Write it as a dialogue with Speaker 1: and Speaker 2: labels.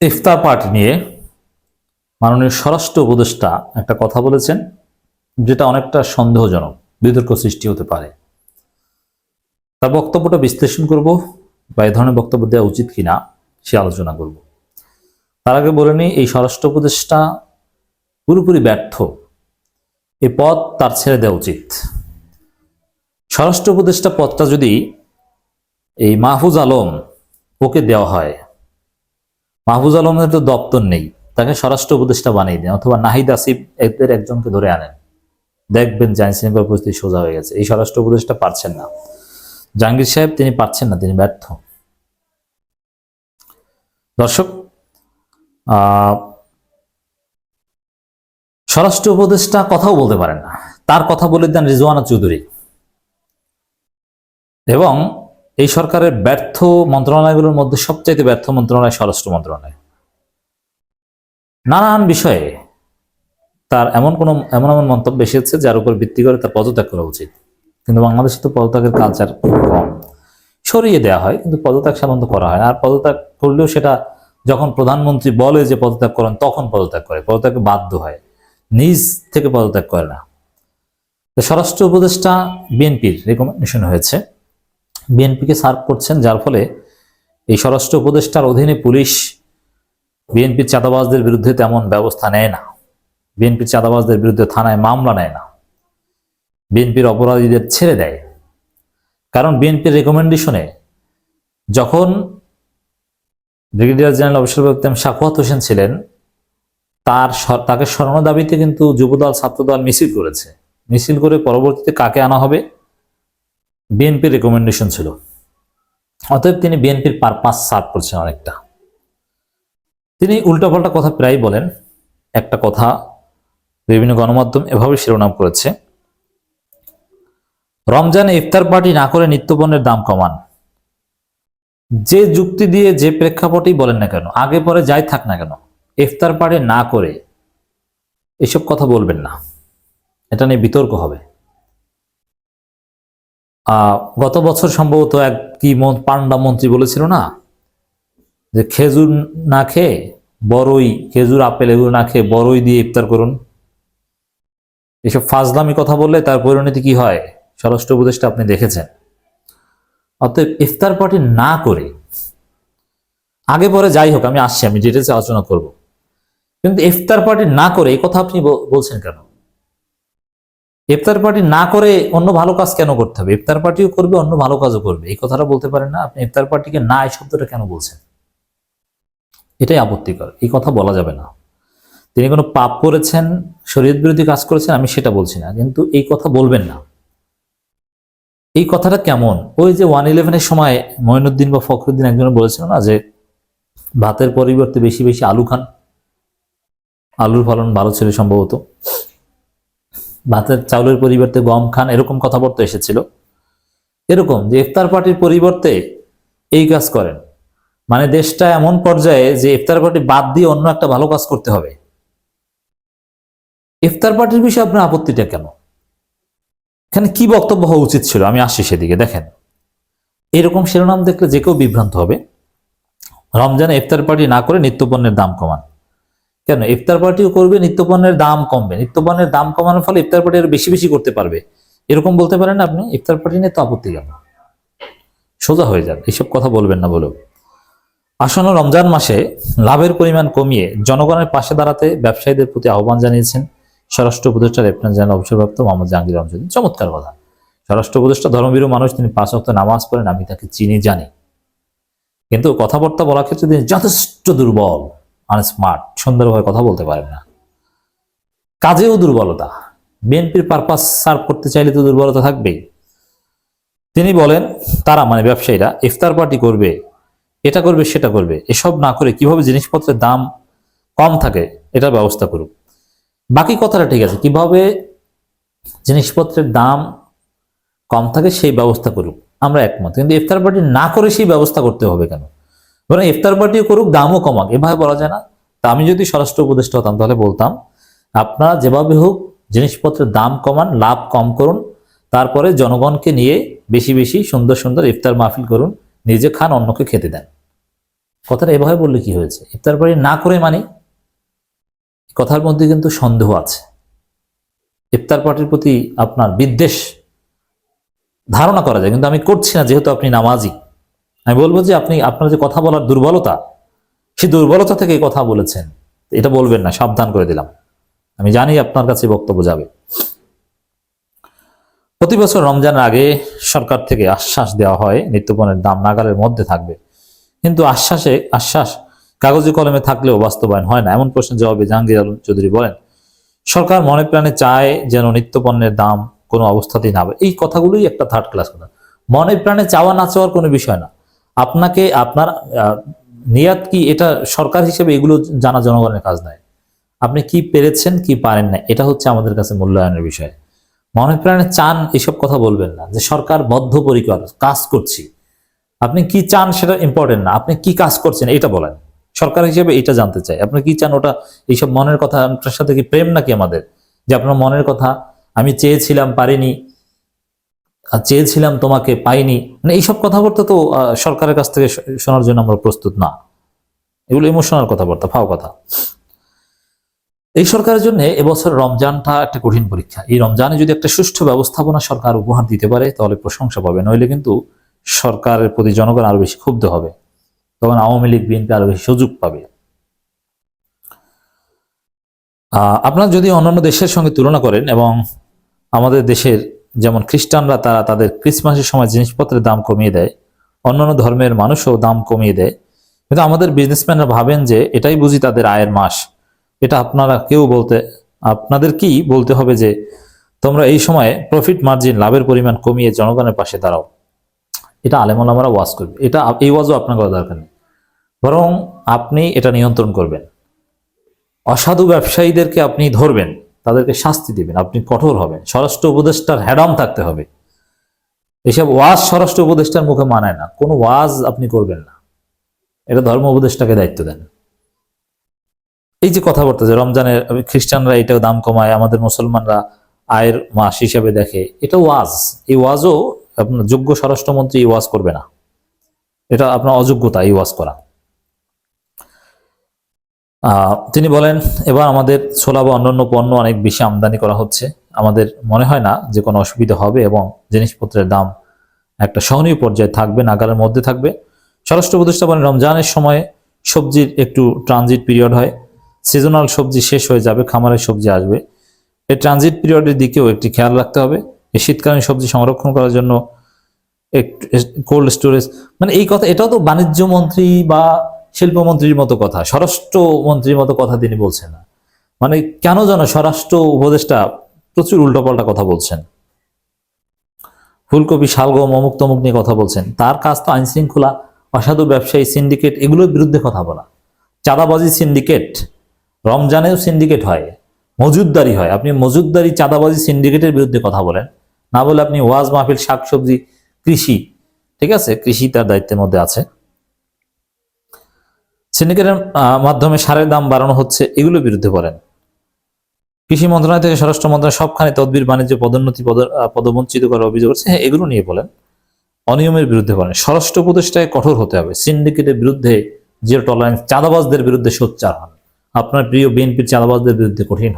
Speaker 1: ইফতার party নিয়ে মাননীয় স্বরাষ্ট্র উপদেষ্টা একটা কথা বলেছেন, যেটা অনেকটা সন্দেহজনক, বিতর্ক সৃষ্টি হতে পারে। তার বক্তব্যটা বিশ্লেষণ করব বা এই ধরনের বক্তব্য দেওয়া উচিত কিনা সে আলোচনা করব। তার আগে বলে নিই, এই স্বরাষ্ট্র উপদেষ্টা পুরোপুরি ব্যর্থ। এই পদ তার ছেড়ে দেওয়া উচিত। স্বরাষ্ট্র উপদেষ্টা পদটা যদি এই মাহফুজ আলম ওকে দেওয়া হয় মাহফুজ আলমের তো দপ্তর নেই, তাকে স্বরাষ্ট্র উপদেষ্টা বানিয়ে দেন অথবা নাহিদ আসিফ এদের একজনকে ধরে আনেন। দেখবেন শৃঙ্খলা পরিস্থিতি সোজা হয়ে গেছে, এই স্বরাষ্ট্র উপদেষ্টা পারছেন না। জাহাঙ্গীর সাহেব, তিনি পারছেন না, তিনি ব্যর্থ। দর্শক স্বরাষ্ট্র উপদেষ্টা কথাও বলতে পারেন না। তার কথা বলে দেন রিজওয়ানা চৌধুরী। এবং এই সরকারের ব্যর্থ মন্ত্রণালয়গুলোর মধ্যে সবচাইতে ব্যর্থ মন্ত্রণালয় স্বরাষ্ট্র মন্ত্রণালয়। নানান বিষয়ে তার এমন কোন, এমন এমন মন্তব্য এসেছে যার উপর ভিত্তি করে তার পদত্যাগ করা উচিত। কিন্তু বাংলাদেশে তো পদত্যাগের কালচার খুব কম। সরিয়ে দেওয়া হয়, কিন্তু পদত্যাগ সাধারণত করা হয় আর পদত্যাগ করলেও সেটা যখন প্রধানমন্ত্রী বলে যে পদত্যাগ করেন, তখন পদত্যাগ করে। পদত্যাগে বাধ্য হয়। নিজ থেকে পদত্যাগ করে না। স্বরাষ্ট্র উপদেষ্টা বিএনপির রেকমেন্ডেশন হয়েছে। বিএনপিকে সার্ভ করছেন, যার ফলে এই স্বরাষ্ট্র উপদেষ্টার অধীনে পুলিশ বিএনপির চাঁদাবাজদের বিরুদ্ধে তেমন ব্যবস্থা নেয় না। বিএনপির চাঁদাবাজদের বিরুদ্ধে থানায় মামলা নেয় না। বিএনপির অপরাধীদের ছেড়ে দেয়। কারণ বিএনপির রেকমেন্ডেশনে যখন ব্রিগেডিয়ার জেনারেল অফিসার বক্তাম শাকুয়াত হোসেন ছিলেন, তার তাকে স্মরণ দাবিতে কিন্তু যুবদল, ছাত্রদল মিছিল করেছে। মিছিল করে পরবর্তীতে কাকে আনা হবে? বিএনপির রেকমেন্ডেশন ছিল। অতএব তিনি বিএনপির পারপাস সার্ভ করছেন অনেকটা। তিনি উল্টাপাল্টা কথা প্রায় বলেন, একটা কথা বিভিন্ন গণমাধ্যম এভাবে শিরোনাম করেছে, রমজানে ইফতার পার্টি না করে নিত্যপণ্যের দাম কমান। যে যুক্তি দিয়ে যে প্রেক্ষাপটেই বলেন না কেন, আগে পরে যাই থাক না কেন, ইফতার পার্টি না করে এসব কথা বলবেন না। এটা নিয়ে বিতর্ক হবে। গত বছর সম্ভবত এক কি পান্ডা মন্ত্রী বলেছিল না? যে খেজুর না খেয়ে বড়ই খেজুর, আপেল এগুলো না খেয়ে বড়ই দিয়ে ইফতার করুন। এসব ফাজলামি কথা বললে তার পরিণতি কি হয়? স্বরাষ্ট্র উপদেশটা আপনি দেখেছেন। অতএব ইফতার পার্টি না করে, আগে পরে যাই হোক, আমি আসছি, আমি ডিটেলসে আলোচনা করব। কিন্তু ইফতার পার্টি না করে এই কথা আপনি বল- বলছেন কেন? ইফতার পার্টি না করে অন্য ভালো কাজ কেন করতে হবে? ইফতার পার্টিও করবে, অন্য ভালো কাজও করবে। এই কথাটা বলতে পারেন না, আপনি ইফতার পার্টিকে না এই শব্দটা কেন বলছেন? এটাই আপত্তিকর, এই কথা বলা যাবে না। তিনি কোনো পাপ করেছেন, শরীয়ত বিরোধী কাজ করেছেন, আমি সেটা বলছি না, কিন্তু এই কথা বলবেন না। এই কথাটা কেমন? ওই যে ওয়ান ইলেভেনের সময় মঈনুদ্দিন বা ফখরুদ্দিন একজন বলেছিল না যে, ভাতের পরিবর্তে বেশি বেশি আলু খান। আলুর ফলন ভালো ছিল সম্ভবত। ভাতের চাউলের পরিবর্তে গম, খান এরকম কথাবার্তা এসেছিল। এরকম যে ইফতার পার্টির পরিবর্তে এই কাজ করেন। মানে দেশটা এমন পর্যায়ে যে ইফতার পার্টি বাদ দিয়ে অন্য একটা ভালো কাজ করতে হবে। ইফতার পার্টির বিষয়ে আপনার আপত্তিটা কেন? এখানে কি বক্তব্য হওয়া উচিত ছিল? আমি আসছি সেদিকে, দেখেন। এরকম শিরোনাম দেখলে যে কেউ বিভ্রান্ত হবে। রমজানে ইফতার পার্টি না করে নিত্যপণ্যের দাম কমান। কেন? ইফতার পার্টিও করবে, নিত্যপণ্যের দাম কমবে। নিত্যপণ্যের দাম কমানোর ফলে ইফতার পার্টি আরও বেশি বেশি করতে পারবে। এরকম বলতে পারেন আপনি, ইফতার পার্টি নিয়ে তো আপত্তি কেন? সোজা হয়ে যান এইসব কথা বলবেন না বলেও। আসন্ন রমজান মাসে লাভের পরিমাণ কমিয়ে জনগণের পাশে দাঁড়াতে ব্যবসায়ীদের প্রতি আহ্বান জানিয়েছেন স্বরাষ্ট্র উপদেষ্টা লেফটেন্যান্ট জেনারেল অবসরপ্রাপ্ত মোহাম্মদ জাহাঙ্গীর রমজান চমৎকার কথা। স্বরাষ্ট্র উপদেষ্টা ধর্মবীর মানুষ, তিনি পাঁচ অক্ট নামাজ পড়েন, আমি তাকে চিনি, জানি। কিন্তু কথাবার্তা বলার ক্ষেত্রে তিনি যথেষ্ট দুর্বল। আনস্মার্ট সুন্দরভাবে কথা বলতে পারেন না। কাজেও দুর্বলতা। বিএনপির পারপাস সার্ভ করতে চাইলে তো দুর্বলতা থাকবেই। তিনি বলেন, তারা মানে ব্যবসায়ীরা, ইফতার পার্টি করবে, এটা করবে, সেটা করবে, এসব না করে কীভাবে জিনিসপত্রের দাম কম থাকে, এটার ব্যবস্থা করুক। বাকি কথাটা ঠিক আছে, কীভাবে জিনিসপত্রের দাম কম থাকে সেই ব্যবস্থা করুক। আমরা একমত। কিন্তু ইফতার পার্টি না করে সেই ব্যবস্থা করতে হবে কেন? বরং ইফতার পার্টিও করুক, দামও কমাক। এভাবে বলা যায় না। তা আমি যদি স্বরাষ্ট্র উপদেষ্টা হতাম, তাহলে বলতাম, আপনারা যেভাবে হোক জিনিসপত্রের দাম কমান, লাভ কম করুন, তারপরে জনগণকে নিয়ে বেশি বেশি সুন্দর সুন্দর ইফতার মাহফিল করুন, নিজে খান, অন্যকে খেতে দেন। কথাটা এভাবে বললে কি হয়েছে? ইফতার পার্টি না করে মানে? কথার মধ্যে কিন্তু সন্দেহ আছে। ইফতার পার্টির প্রতি আপনার বিদ্বেষ ধারণা করা যায়, কিন্তু আমি করছি না, যেহেতু আপনি নামাজি। আমি বলব যে আপনি, আপনার যে কথা বলার দুর্বলতা, সেই দুর্বলতা থেকে কথা বলেছেন। এটা বলবেন না, সাবধান করে দিলাম। আমি জানি আপনার কাছে বক্তব্য যাবে। প্রতি বছর রমজানের আগে সরকার থেকে আশ্বাস দেওয়া হয়, নিত্যপণের দাম নাগালের মধ্যে থাকবে। কিন্তু আশ্বাসে, আশ্বাস কাগজে কলমে থাকলেও বাস্তবায়ন হয় না। এমন প্রশ্নের জবাবে জাহাঙ্গীর আলম চৌধুরী বলেন, সরকার মনে প্রাণে চায় যেন নিত্যপণ্যের দাম কোনো অবস্থাতেই না বাড়ে। এই কথাগুলোই একটা থার্ড ক্লাস কথা। মনে প্রাণে চাওয়া না চাওয়ার কোনো বিষয় না। আপনাকে আপনার নিয়াত কি এটা সরকার হিসেবে এগুলো জানা জনগণের কাজ নয়। আপনি কি পেরেছেন, কি পারেন না, এটা হচ্ছে আমাদের কাছে মূল্যায়নের বিষয়। মনে প্রাণে চান এসব কথা বলবেন না, যে সরকার বদ্ধপরিকর, কাজ করছি। আপনি কি চান সেটা ইম্পর্টেন্ট না, আপনি কি কাজ করছেন এটা বলেন। সরকার হিসেবে এটা জানতে চাই। আপনি কি চান ওটা, এইসব মনের কথা, আপনার সাথে কি প্রেম নাকি আমাদের? যে আপনার মনের কথা, আমি চেয়েছিলাম, পারিনি চেয়েছিলাম তোমাকে পাইনি। মানে এইসব কথাবার্তা তো সরকারের কাছ থেকে শোনার জন্য আমরা প্রস্তুত না। এগুলো ইমোশনাল কথাবার্তা, ফাও কথা। এই সরকারের জন্য এবছর রমজানটা একটা কঠিন পরীক্ষা। এই রমজানে যদি একটা সুষ্ঠু ব্যবস্থাপনা সরকার উপহার দিতে পারে, তাহলে প্রশংসা পাবে। নইলে কিন্তু সরকারের প্রতি জনগণ আরও বেশি ক্ষুব্ধ হবে। তখন আওয়ামী লীগ, বিএনপি আরও বেশি সুযোগ পাবে। আপনারা যদি অন্যান্য দেশের সঙ্গে তুলনা করেন এবং আমাদের দেশের যেমন খ্রিস্টানরা তারা তাদের ক্রিসমাসের সময় জিনিসপত্রের দাম কমিয়ে দেয় অন্যান্য ধর্মের মানুষও দাম কমিয়ে দেয়। কিন্তু আমাদের বিজনেসম্যানরা ভাবেন যে এটাই বুঝি তাদের আয়ের মাস। এটা আপনারা কেউ বলতে, আপনাদের কি বলতে হবে যে তোমরা এই সময়ে প্রফিট মার্জিন লাভের পরিমাণ কমিয়ে জনগণের পাশে দাঁড়াও। এটা আলেমল আমরা ওয়াজ করবে। এটা এই ওয়াজও আপনার করা দরকার নেই। বরং আপনি এটা নিয়ন্ত্রণ করবেন। অসাধু ব্যবসায়ীদেরকে আপনি ধরবেন। তাদেরকে শাস্তি দিবেন, আপনি কঠোর হবেন। স্বরাষ্ট্র উপদেষ্টার হ্যাডাম থাকতে হবে। এসব ওয়াজ স্বরাষ্ট্র উপদেষ্টার মুখে মানায় না। কোনো ওয়াজ আপনি করবেন না। এটা ধর্ম উপদেষ্টাকে দায়িত্ব দেন। এই যে কথাবার্তা যে রমজানের খ্রিস্টানরা এটাও দাম কমায়, আমাদের মুসলমানরা আয়ের মাস হিসাবে দেখে এটা ওয়াজ। এই ওয়াজও আপনার যোগ্য স্বরাষ্ট্রমন্ত্রী এই ওয়াজ করবে না। এটা আপনার অযোগ্যতা এই ওয়াজ করা। তিনি বলেন, এবার আমাদের ছোলা বা অন্যান্য পণ্য অনেক বেশি আমদানি করা হচ্ছে। আমাদের মনে হয় না যে কোনো অসুবিধা হবে এবং জিনিসপত্রের দাম একটা সহনীয় পর্যায়ে থাকবে, নাগালের মধ্যে থাকবে। স্বরাষ্ট্র উপদেষ্টা বলেন, রমজানের সময় সবজির একটু ট্রানজিট পিরিয়ড হয়। সিজনাল সবজি শেষ হয়ে যাবে, খামারের সবজি আসবে। এই ট্রানজিট পিরিয়ডের দিকেও একটি খেয়াল রাখতে হবে। এই শীতকালীন সবজি সংরক্ষণ করার জন্য কোল্ড স্টোরেজ মানে এই কথা, এটাও তো বাণিজ্য মন্ত্রী বা শিল্পমন্ত্রীর মতো কথা স্বরাষ্ট্র মন্ত্রীর মতো কথা তিনি বলছেন না। মানে কেন যেন স্বরাষ্ট্র উপদেষ্টা প্রচুর উল্টোপাল্টা কথা বলছেন। ফুলকপি, শালগম অমুক তমুক নিয়ে কথা বলছেন। তার কাজ তো আইন শৃঙ্খলা অসাধু ব্যবসায়ী, সিন্ডিকেট, এগুলোর বিরুদ্ধে কথা বলা। চাঁদাবাজি সিন্ডিকেট, রমজানেও সিন্ডিকেট হয়, মজুদদারি হয়। আপনি মজুদদারি, চাঁদাবাজি সিন্ডিকেটের বিরুদ্ধে কথা বলেন। না বলে আপনি ওয়াজ মাহফিল, শাকসবজি, কৃষি, ঠিক আছে? কৃষি তার দায়িত্বের মধ্যে আছে। সিন্ডিকেটের মাধ্যমে সারের দাম বাড়ানো হচ্ছে, এগুলোর বিরুদ্ধে বলেন। কৃষি মন্ত্রণালয় থেকে স্বরাষ্ট্র মন্ত্রণালয় সবখানে তদবির, বাণিজ্য, পদোন্নতি পদবঞ্চিত করার অভিযোগ করছে। হ্যাঁ এগুলো নিয়ে বলেন। অনিয়মের বিরুদ্ধে বলেন। স্বরাষ্ট্র প্রতিষ্ঠায় কঠোর হতে হবে। সিন্ডিকেটের বিরুদ্ধে জিরো টলারেন্স চাঁদাবাজদের বিরুদ্ধে সোচ্চার হন। আপনার প্রিয় বিএনপির চাঁদাবাজদের বিরুদ্ধে কঠিন